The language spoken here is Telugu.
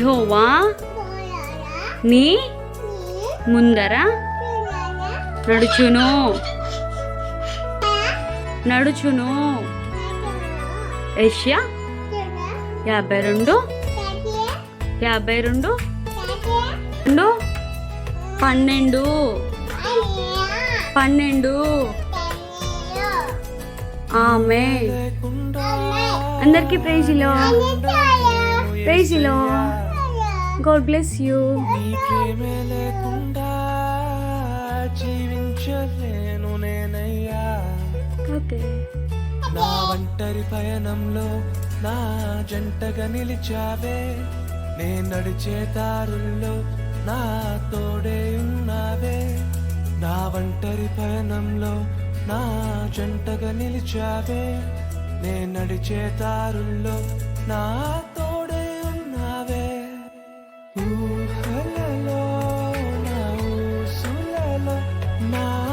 ధోవా నీ ముందర నడుచును. నడుచును. ఏషియా? యాభై రెండు. యాభై రెండు. రెండు. పన్నెండు. పన్నెండు. ఆమె. అందరికీ ప్రేజిలో. ప్రేజిలో. గాడ్ బ్లెస్ యూ జీవించలేను నేనయ్యా. ఓకే నా ఒంటరి పయనంలో నా జంటగా నిలిచావే. నే నడిచే దారుల్లో నా తోడే ఉన్నావే. నా ఒంటరి పయనంలో నా జంటగా నిలిచావే. నే నడిచే దారుల్లో నా నా ఊసులలో నా ధ్యాస